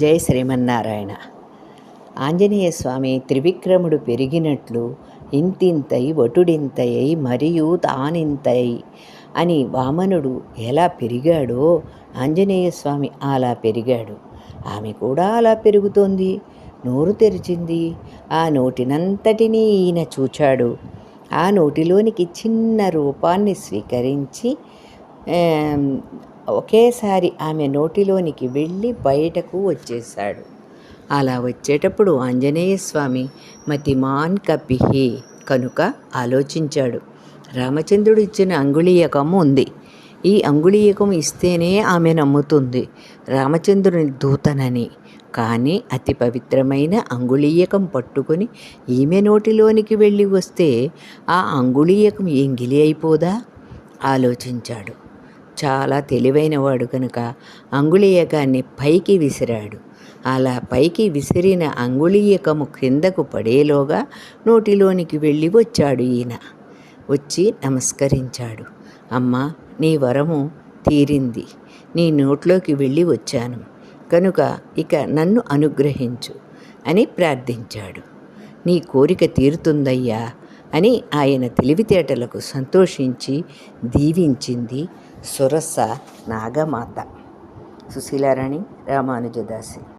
జయ శ్రీమన్నారాయణ. ఆంజనేయ స్వామి త్రివిక్రముడు పెరిగినట్లు ఇంతింతై వటుడింతయై మరియు తానింతై అని వామనుడు ఎలా పెరిగాడో ఆంజనేయ స్వామి అలా పెరిగాడు. ఆమె కూడా అలా పెరుగుతోంది. నోరు తెరిచింది. ఆ నోటినంతటినీ ఈయన చూచాడు. ఆ నోటిలోనికి చిన్న రూపాన్ని స్వీకరించి ఒకేసారి ఆమె నోటిలోనికి వెళ్ళి బయటకు వచ్చేశాడు. అలా వచ్చేటప్పుడు ఆంజనేయ స్వామి మతిమాన్ కపిహి కనుక ఆలోచించాడు. రామచంద్రుడు ఇచ్చిన అంగుళీయకం ఉంది. ఈ అంగుళీయకం ఇస్తేనే ఆమె నమ్ముతుంది. రామచంద్రుని దూతనని. కానీ అతి పవిత్రమైన అంగుళీయకం పట్టుకొని ఈమె నోటిలోనికి వెళ్ళి వస్తే ఆ అంగుళీయకం ఎంగిలి అయిపోదా? ఆలోచించాడు. చాలా తెలివైనవాడు కనుక అంగుళీయకాన్ని పైకి విసిరాడు. అలా పైకి విసిరిన అంగుళీయకము క్రిందకు పడేలోగా నోటిలోనికి వెళ్ళి వచ్చాడు ఈయన. వచ్చి నమస్కరించాడు. అమ్మా నీ వరము తీరింది. నీ నోట్లోకి వెళ్ళి వచ్చాను. కనుక ఇక నన్ను అనుగ్రహించు అని ప్రార్థించాడు. నీ కోరిక తీరుతుందయ్యా. అని ఆయన తెలివితేటలకు సంతోషించి దీవించింది సురస నాగమాత. సుశీలారాణి రామానుజదాసి.